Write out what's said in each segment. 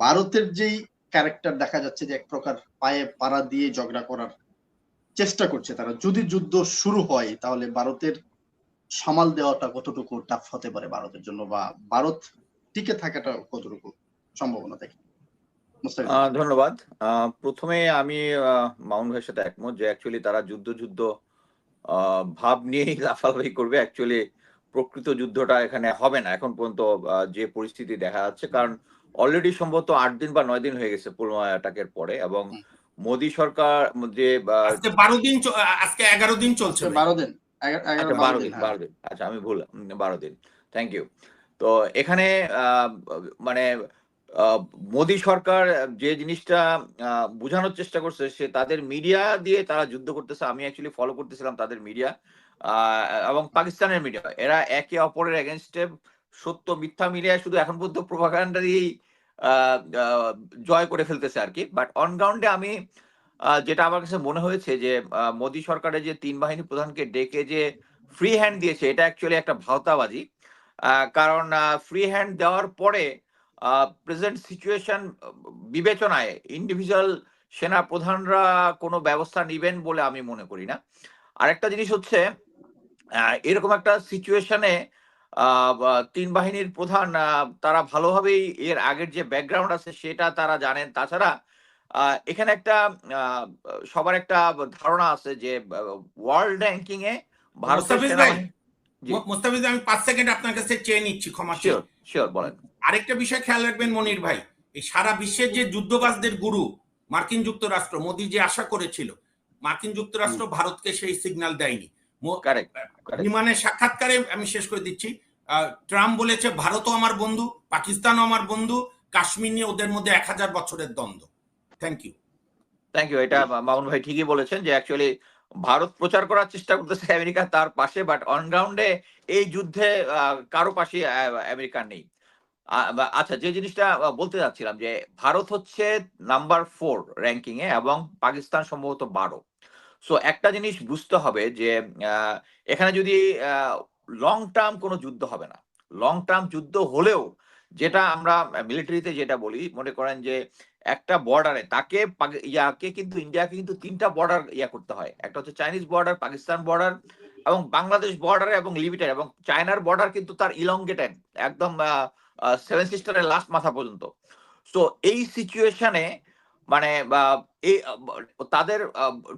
ভারতের যেই ক্যারেক্টার দেখা যাচ্ছে যে এক প্রকার পায়ে পাড়া দিয়ে ঝগড়া করার চেষ্টা করছে তারা যদি যুদ্ধ শুরু হয় তাহলে ভারতের সামাল দেওয়াটা কতটুকু টাফ হতে পারে ভারতের জন্য বা ভারত টিকে থাকাটা কতটুকু সম্ভাবনা আহ, ধন্যবাদ। প্রথমে আমি মামুন ভাইয়ের সাথে একমত যে অ্যাকচুয়ালি তারা যুদ্ধ যুদ্ধ ভাব নিয়েই লাফালাফি করবে। অ্যাকচুয়ালি প্রকৃত যুদ্ধটা এখানে হবে না। এখন পর্যন্ত যে পরিস্থিতি দেখা যাচ্ছে কারণ অলরেডি সম্ভবত আট দিন বা নয় দিন হয়ে গেছে পুলওয়ামা অ্যাটাকের পরে এবং। মোদী সরকার যে বারো দিন আজকে এগারো দিন চলছে বারো দিন। আচ্ছা বারো দিন হ্যাঁ। বারো দিন। আচ্ছা আমি ভুল বারো দিন। থ্যাংক ইউ তো এখানে আহ, মানে আহ, মোদী সরকার যে জিনিসটা আহ, বোঝানোর চেষ্টা করছে সে তাদের মিডিয়া দিয়ে তারা যুদ্ধ করতেছে। আমি অ্যাকচুয়ালি ফলো করতেছিলাম তাদের মিডিয়া এবং পাকিস্তানের মিডিয়া এরা একে অপরের এগেনস্টে সত্য মিথ্যা মিলিয়ে শুধু এখন পর্যন্ত প্রভাকাণ্ডা দিয়েই জয় করে ফেলতেছে আর কি। বাট অন গ্রাউন্ডে আমি যেটা আমার কাছে মনে হয়েছে যে মোদী সরকারের যে তিন বাহিনী প্রধানকে ডেকে যে ফ্রি হ্যান্ড দিয়েছে, এটা অ্যাকচুয়ালি একটা ভাওতাবাজি। কারণ ফ্রি হ্যান্ড দেওয়ার পরে প্রেজেন্ট সিচুয়েশন বিবেচনায় ইন্ডিভিজুয়াল সেনা প্রধানরা কোনো ব্যবস্থা নেবেন বলে আমি মনে করি না। আরেকটা জিনিস হচ্ছে এরকম একটা সিচুয়েশনে তিন বাহিনীর প্রধান আহ, তারা ভালোভাবেই এর আগের যে ব্যাকগ্রাউন্ড আছে সেটা তারা জানেন। তাছাড়া আহ, এখানে একটা আহ, সবার একটা ধারণা আছে যে ওয়ার্ল্ড র্যাঙ্কিং এ মুস্তাফিজ আমি পাঁচ সেকেন্ড আপনার কাছে চেয়ে নিচ্ছি ক্ষমা। শিওর বলেন। আরেকটা বিষয় খেয়াল রাখবেন মনির ভাই এই সারা বিশ্বের যে যুদ্ধবাজদের গুরু মার্কিন যুক্তরাষ্ট্র মোদী যে আশা করেছিল মার্কিন যুক্তরাষ্ট্র ভারতকে সেই সিগন্যাল দেয়নি। বিমানের সাক্ষাৎকারে আমি শেষ করে দিচ্ছি। ট্রাম্প বলেছে ভারতও আমার বন্ধু পাকিস্তানও আমার বন্ধু কাশ্মীর নিয়ে ওদের মধ্যে এক হাজার বছরের দ্বন্দ্ব। থ্যাংক ইউ থ্যাংক ইউ এটা মামুন ভাই ঠিকই বলেছেন যে অ্যাকচুয়ালি ভারত প্রচার করার চেষ্টা করতেছে আমেরিকা তার পাশে বাট অন গ্রাউন্ডে এই যুদ্ধে কারও পাশে আমেরিকা নেই। আচ্ছা যে জিনিসটা বলতে যাচ্ছিলাম যে ভারত হচ্ছে নাম্বার ফোর র্যাঙ্কিং এ এবং পাকিস্তান সম্ভবত বারো। সো একটা জিনিস বুঝতে হবে যে এখানে যদি লং টার্ম কোনো যুদ্ধ হবে না। লং টার্ম যুদ্ধ হলেও যেটা আমরা মিলিটারিতে যেটা বলি, মনে করেন যে, একটা বর্ডারে তাকে ইয়াকে কিন্তু, ইন্ডিয়াকে কিন্তু তিনটা বর্ডার ইয়া করতে হয়। একটা হচ্ছে চাইনিজ বর্ডার পাকিস্তান বর্ডার এবং বাংলাদেশ বর্ডার এবং লিমিটেড এবং চায়নার বর্ডার কিন্তু তার ইলংগেটেড একদম সেভেন সিস্টারের লাস্ট মাথা পর্যন্ত। সো এই সিচুয়েশনে মানে এই, তাদের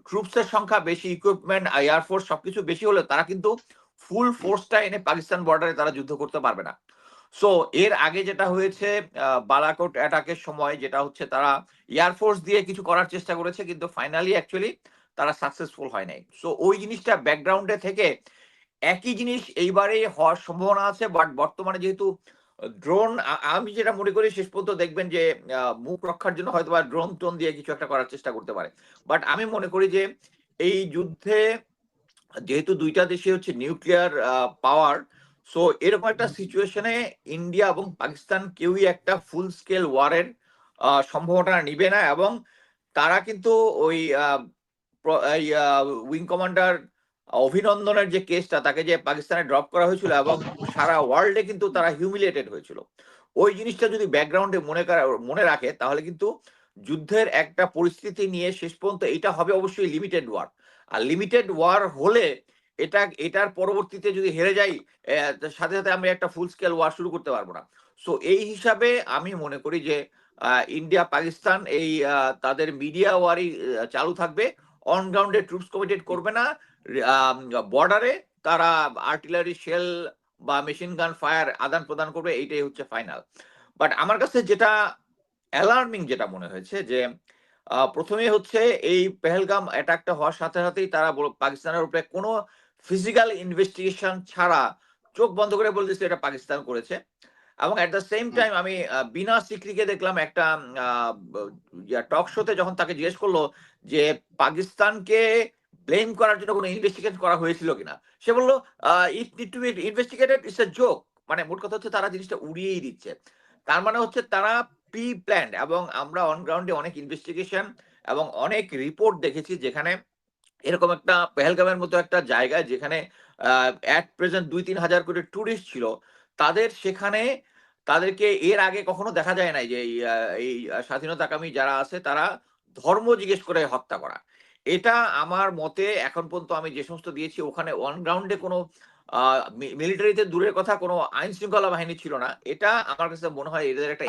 ট্রুপসের সংখ্যা বেশি ইকুইপমেন্ট এয়ারফোর্স সবকিছু বেশি হলে তারা কিন্তু ফুল ফোর্সটা এনে পাকিস্তান বর্ডারে তারা যুদ্ধ করতে পারবে না। সো এর আগে যেটা হয়েছে বালাকোট অ্যাটাকের সময় যেটা হচ্ছে তারা এয়ারফোর্স দিয়ে কিছু করার চেষ্টা করেছে, কিন্তু ফাইনালি অ্যাকচুয়ালি তারা সাকসেসফুল হয় নাই। সো ওই জিনিসটা ব্যাকগ্রাউন্ডে থেকে একই জিনিস এইবারে হওয়ার সম্ভাবনা আছে বাট বর্তমানে যেহেতু ড্রোন আমি যেটা মনে করি শেষ পর্যন্ত দেখবেন যে মুখ রক্ষার জন্য হয়তো বা ড্রোন টোন দিয়ে কিছু একটা করার চেষ্টা করতে পারে। বাট আমি মনে করি যে, এই যুদ্ধে যেহেতু দুইটা দেশে হচ্ছে নিউক্লিয়ার পাওয়ার সো এরকম একটা সিচুয়েশনে ইন্ডিয়া এবং পাকিস্তান কেউই একটা ফুল স্কেল ওয়ারের সম্ভাবনা নিবে না এবং তারা কিন্তু ওই উইং কমান্ডার অভিনন্দনের যে কেসটা, তাকে যে পাকিস্তানে ড্রপ করা হয়েছিল এবং সারা ওয়ার্ল্ডে কিন্তু তারা হিউমিলিয়েটেড হয়েছিল। ওই জিনিসটা যদি ব্যাকগ্রাউন্ডে মনে মনে রাখে, তাহলে কিন্তু যুদ্ধের একটা পরিস্থিতি নিয়ে শেষ পর্যন্ত এটা হবে অবশ্যই লিমিটেড ওয়ার আর লিমিটেড ওয়ার হলে এটা, এটার পরবর্তীতে যদি হেরে যাই সাথে সাথে আমরা একটা ফুল স্কেল ওয়ার শুরু করতে পারব না। সো এই হিসাবে আমি মনে করি যে ইন্ডিয়া পাকিস্তান এই তাদের মিডিয়া ওয়ারই চালু থাকবে। অন গ্রাউন্ডে ট্রুপস কমিটেড করবে না বর্ডারে তারা আর্টিলারি শেল বা মেশিন গান ফায়ার আদান প্রদান করবে এইটাই হচ্ছে ফাইনাল বাট আমার কাছে যেটা অ্যালার্মিং যেটা মনে হয়েছে যে প্রথমে হচ্ছে এই পেহেলগাম অ্যাটাকটা হওয়ার সাথে সাথেই তারা পাকিস্তানের উপরে কোনো ফিজিক্যাল ইনভেস্টিগেশন ছাড়া চোখ বন্ধ করে বলতেছে এটা পাকিস্তান করেছে। এবং অ্যাট দ্য সেম টাইম আমি বিনা সিক্রিকে দেখলাম একটা টক শোতে যখন তাকে জিজ্ঞেস করল যে পাকিস্তানকে ব্লেম করার জন্য কোনো ইনভেস্টিগেশন করা হয়েছিল কিনা? সে বলল it need to investigated it's a joke মানে মোট কথা হচ্ছে তারা জিনিসটা উড়িয়েই দিচ্ছে। তার মানে হচ্ছে তারা প্রি প্ল্যান এবং আমরা অন গ্রাউন্ডে অনেক ইনভেস্টিগেশন এবং অনেক রিপোর্ট দেখেছি যেখানে এরকম একটা পেহেলগামের মতো একটা জায়গায় যেখানে অ্যাট প্রেজেন্ট দুই তিন হাজার করে ট্যুরিস্ট ছিল। তাদের সেখানে তাদেরকে এর আগে কখনো দেখা যায় নাই যে এই স্বাধীনতাকামী যারা আছে তারা ধর্ম জিজ্ঞেস করে হত্যা করা। এটা আমার মতে এখন পর্যন্ত আমি যে সমস্ত দিয়েছি ওখানে অন গ্রাউন্ডে কোনো মিলিটারিতে দূরের কথা কোনো আইন শৃঙ্খলা বাহিনী ছিল না। এটা আমার কাছে মনে হয় এদের একটা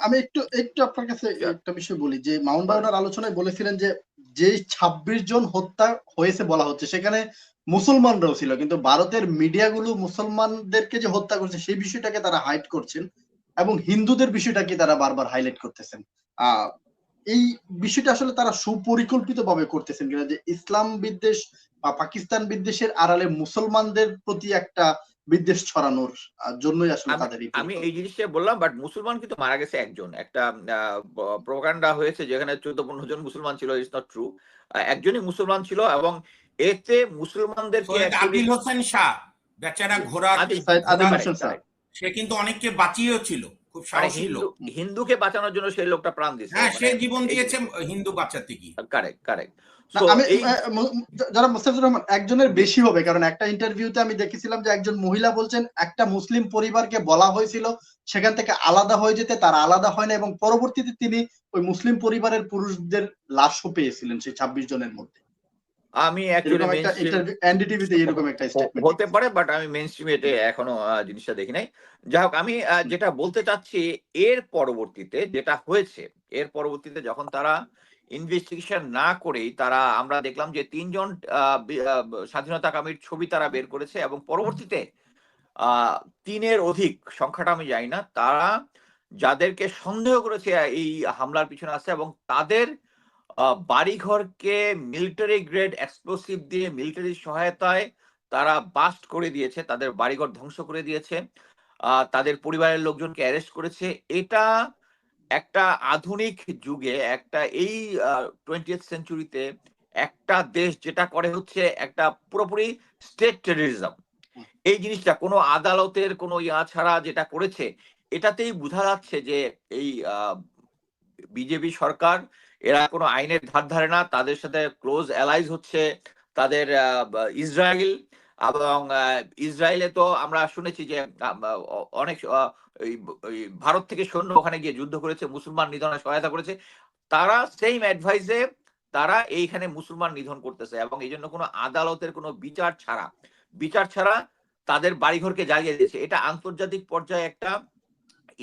আমি একটু একটু আপনার কাছে একটা বিষয় বলি যে মাউন্ট বায়নার আলোচনায় বলেছিলেন যে যে ছাব্বিশ জন হত্যা হয়েছে বলা হচ্ছে সেখানে মুসলমানরাও ছিল কিন্তু ভারতের মিডিয়াগুলো মুসলমানদেরকে যে হত্যা করছে সেই বিষয়টাকে তারা হাইড করছেন এবং হিন্দুদের বিষয়টাকে তারা বারবার হাইলাইট করতেছেন। আহ এই বিষয়টা আসলে তারা সুপরিকল্পিত ভাবে করতেছেন কিনা যে ইসলাম বিদ্বেষ বা পাকিস্তান বিদ্বেষের আড়ালে মুসলমানদের প্রতি একটা বিদ্বেষ ছড়ানোর জন্যই আসলে আমি- তাদের এই আমি এই জিনিসটা বললাম বাট মুসলমান কিন্তু মারা গেছে একজন। একটা প্রোপাগান্ডা হয়েছে যেখানে চোদ্দ পনেরো জন মুসলমান ছিল ইটস নট ট্রু একজনই মুসলমান ছিল এবং এতে মুসলমানদেরকে আদিল হোসেন শাহ বেচারা ঘোড়া. সে কিন্তু অনেককে বাঁচিয়েও ছিল। খুব মানে সাহসী লোক। হিন্দুকে বাঁচানোর জন্য সেই লোকটা প্রাণ দিয়েছে। হ্যাঁ সে জীবন দিয়েছে হিন্দু বাঁচাতে গিয়ে। কারেক্ট কারেক্ট আমি যারা মুস্তাফিজুর রহমান একজনের বেশি হবে কারণ একটা ইন্টারভিউতে আমি দেখেছিলাম যে একজন মহিলা বলছেন একটা মুসলিম পরিবারকে বলা হয়েছিল সেখান থেকে আলাদা হয়ে যেতে তারা আলাদা হয় না এবং পরবর্তীতে তিনি ওই মুসলিম পরিবারের পুরুষদের লাশও পেয়েছিলেন সেই ছাব্বিশ জনের মধ্যে। আমি এনডিটিভিতে এরকম একটা স্টেটমেন্ট হতে পারে বাট আমি মেন স্ট্রিমে এখনও জিনিসটা দেখি নাই। যাই হোক আমি যেটা বলতে চাচ্ছি এর পরবর্তীতে যেটা হয়েছে এর পরবর্তীতে যখন তারা ইনভেস্টিগেশন না করেই তারা আমরা দেখলাম যে তিনজন স্বাধীনতাকামীর ছবি তারা বের করেছে এবং পরবর্তীতে আহ, তিনের অধিক সংখ্যাটা আমি জানি না তারা যাদেরকে সন্দেহ করেছে এই হামলার পিছনে আছে এবং তাদের বাড়িঘরকে মিলিটারি গ্রেড এক্সপ্লোসিভ দিয়ে মিলিটারি সহায়তায় তারা বাস্ট করে দিয়েছে, তাদের বাড়িঘর ধ্বংস করে দিয়েছে। তাদের পরিবারের লোকজনকে অ্যারেস্ট করেছে। এটা একটা আধুনিক যুগে, একটা এই টোয়েন্টি সেঞ্চুরিতে একটা দেশ যেটা করে হচ্ছে একটা পুরোপুরি স্টেট টেররিজম এই জিনিসটা কোনো আদালতের কোনো ইয়া ছাড়া যেটা করেছে, এটাতেই বোঝা যাচ্ছে যে এই বিজেপি সরকার এরা কোনো আইনের ধার ধারে না, তাদের সাথে ক্লোজ অ্যালাইজ হচ্ছে তাদের ইসরায়েল এবং ইসরায়েলে তো আমরা শুনেছি যে অনেক ভারত থেকে সৈন্য ওখানে গিয়ে যুদ্ধ করেছে, মুসলমান নিধনে সহায়তা করেছে। তারা সেম অ্যাডভাইসে তারা এইখানে মুসলমান নিধন করতেছে এবং এই জন্য কোনো আদালতের কোনো বিচার ছাড়া বিচার ছাড়া তাদের বাড়িঘরকে জ্বালিয়ে দিয়েছে। এটা আন্তর্জাতিক পর্যায়ে একটা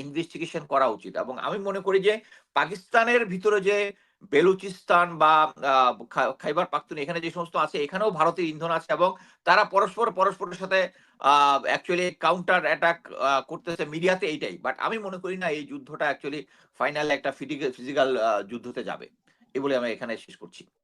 ইনভেস্টিগেশন করা উচিত এবং আমি মনে করি যে পাকিস্তানের ভিতরে যে বেলুচিস্তান বা খাইবার পাখতুন এখানে যে সমস্ত আছে, এখানেও ভারতের ইন্ধন আছে এবং তারা পরস্পর পরস্পরের সাথে অ্যাকচুয়ালি কাউন্টার অ্যাটাক করতেছে মিডিয়াতে এইটাই। বাট আমি মনে করি না এই যুদ্ধটা অ্যাকচুয়ালি ফাইনালে একটা ফিজিক্যাল যুদ্ধতে যাবে। এ বলে আমি এখানে শেষ করছি।